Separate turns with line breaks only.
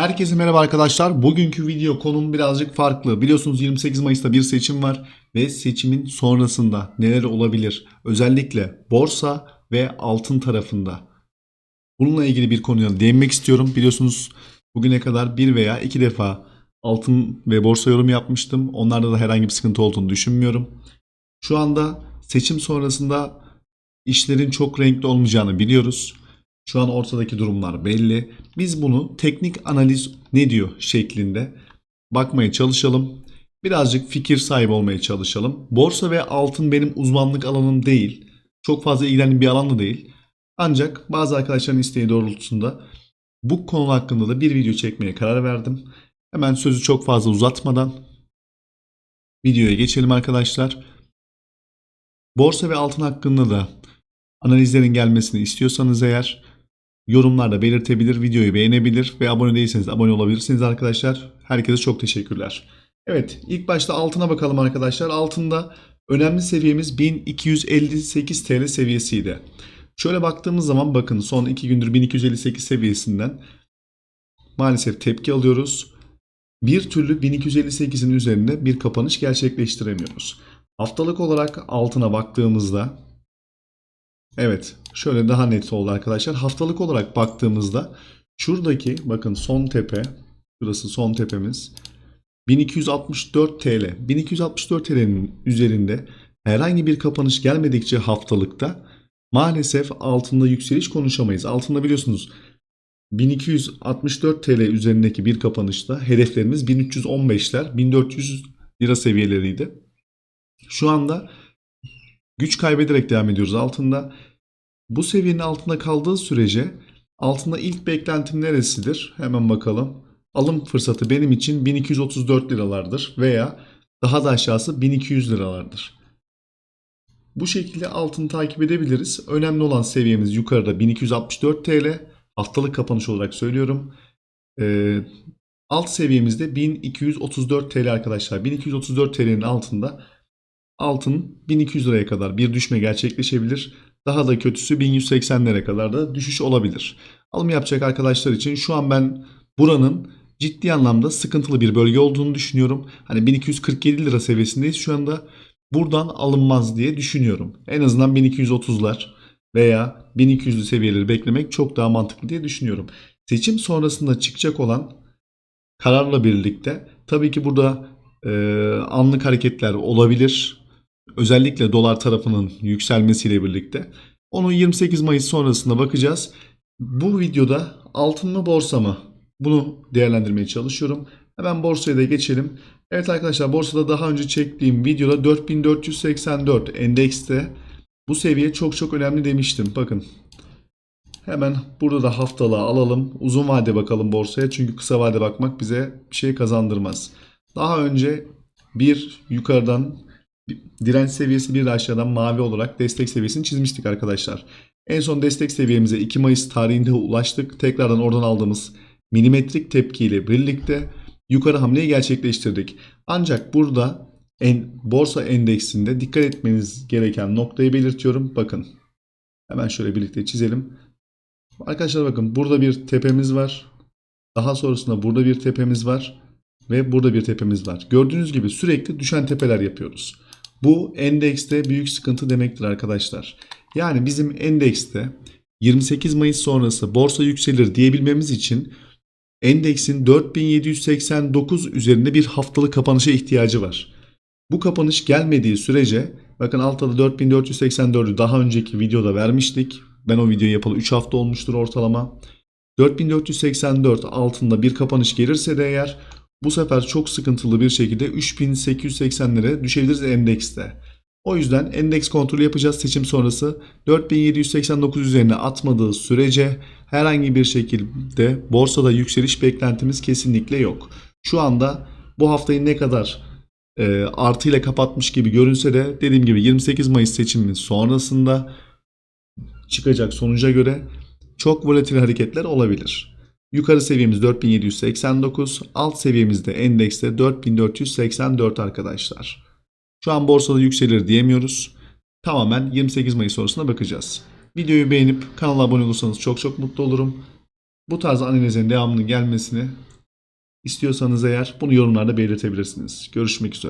Herkese merhaba arkadaşlar. Bugünkü video konum birazcık farklı. Biliyorsunuz 28 Mayıs'ta bir seçim var ve seçimin sonrasında neler olabilir? Özellikle borsa ve altın tarafında. Bununla ilgili bir konuya değinmek istiyorum. Biliyorsunuz bugüne kadar bir veya iki defa altın ve borsa yorum yapmıştım. Onlarda da herhangi bir sıkıntı olduğunu düşünmüyorum. Şu anda seçim sonrasında işlerin çok renkli olmayacağını biliyoruz. Şu an ortadaki durumlar belli. Biz bunu teknik analiz ne diyor şeklinde bakmaya çalışalım. Birazcık fikir sahibi olmaya çalışalım. Borsa ve altın benim uzmanlık alanım değil. Çok fazla ilgilendiğim bir alan da değil. Ancak bazı arkadaşların isteği doğrultusunda bu konu hakkında da bir video çekmeye karar verdim. Hemen sözü çok fazla uzatmadan videoya geçelim arkadaşlar. Borsa ve altın hakkında da analizlerin gelmesini istiyorsanız eğer yorumlarda belirtebilir, videoyu beğenebilir ve abone değilseniz abone olabilirsiniz arkadaşlar. Herkese çok teşekkürler. Evet, ilk başta altına bakalım arkadaşlar. Altında önemli seviyemiz 1258 TL seviyesiydi. Şöyle baktığımız zaman bakın son 2 gündür 1258 seviyesinden maalesef tepki alıyoruz. Bir türlü 1258'in üzerinde bir kapanış gerçekleştiremiyoruz. Haftalık olarak altına baktığımızda Evet, şöyle daha net oldu arkadaşlar. Haftalık olarak baktığımızda şuradaki bakın son tepe, burası son tepemiz 1264 TL. 1264 TL'nin üzerinde herhangi bir kapanış gelmedikçe haftalıkta maalesef altında yükseliş konuşamayız. Altında biliyorsunuz 1264 TL üzerindeki bir kapanışta hedeflerimiz 1315'ler, 1400 lira seviyeleriydi. Şu anda güç kaybederek devam ediyoruz altında. Bu seviyenin altında kaldığı sürece altında ilk beklentim neresidir? Hemen bakalım. Alım fırsatı benim için 1234 liralardır veya daha da aşağısı 1200 liralardır. Bu şekilde altını takip edebiliriz. Önemli olan seviyemiz yukarıda 1264 TL. Haftalık kapanış olarak söylüyorum. Ee, alt seviyemizde 1234 TL arkadaşlar. 1234 TL'nin altında altın 1200 liraya kadar bir düşme gerçekleşebilir. Daha da kötüsü 1180'lere kadar da düşüş olabilir. Alım yapacak arkadaşlar için şu an ben buranın ciddi anlamda sıkıntılı bir bölge olduğunu düşünüyorum. Hani 1247 lira seviyesindeyiz şu anda. Buradan alınmaz diye düşünüyorum. En azından 1230'lar veya 1200'lü seviyeleri beklemek çok daha mantıklı diye düşünüyorum. Seçim sonrasında çıkacak olan kararla birlikte tabii ki burada e, anlık hareketler olabilir. Özellikle dolar tarafının yükselmesiyle birlikte. Onu 28 Mayıs sonrasında bakacağız. Bu videoda altın mı borsa mı? Bunu değerlendirmeye çalışıyorum. Hemen borsaya da geçelim. Evet arkadaşlar borsada daha önce çektiğim videoda 4484 endekste bu seviye çok çok önemli demiştim. Bakın hemen burada da haftalığa alalım. Uzun vade bakalım borsaya çünkü kısa vade bakmak bize bir şey kazandırmaz. Daha önce bir yukarıdan direnç seviyesi bir de aşağıdan mavi olarak destek seviyesini çizmiştik arkadaşlar. En son destek seviyemize 2 Mayıs tarihinde ulaştık. Tekrardan oradan aldığımız milimetrik tepkiyle birlikte yukarı hamleyi gerçekleştirdik. Ancak burada en, borsa endeksinde dikkat etmeniz gereken noktayı belirtiyorum. Bakın hemen şöyle birlikte çizelim. Arkadaşlar bakın burada bir tepemiz var. Daha sonrasında burada bir tepemiz var. Ve burada bir tepemiz var. Gördüğünüz gibi sürekli düşen tepeler yapıyoruz. Bu endekste büyük sıkıntı demektir arkadaşlar. Yani bizim endekste 28 Mayıs sonrası borsa yükselir diyebilmemiz için endeksin 4789 üzerinde bir haftalık kapanışa ihtiyacı var. Bu kapanış gelmediği sürece bakın altta da 4484'ü daha önceki videoda vermiştik. Ben o videoyu yapalı 3 hafta olmuştur ortalama. 4484 altında bir kapanış gelirse de eğer bu sefer çok sıkıntılı bir şekilde 3880'lere düşebiliriz endekste. O yüzden endeks kontrolü yapacağız seçim sonrası. 4789 üzerine atmadığı sürece herhangi bir şekilde borsada yükseliş beklentimiz kesinlikle yok. Şu anda bu haftayı ne kadar e, artıyla kapatmış gibi görünse de dediğim gibi 28 Mayıs seçiminin sonrasında çıkacak sonuca göre çok volatil hareketler olabilir. Yukarı seviyemiz 4789, alt seviyemizde endekste 4484 arkadaşlar. Şu an borsada yükselir diyemiyoruz. Tamamen 28 Mayıs sonrasına bakacağız. Videoyu beğenip kanala abone olursanız çok çok mutlu olurum. Bu tarz analizlerin devamının gelmesini istiyorsanız eğer bunu yorumlarda belirtebilirsiniz. Görüşmek üzere.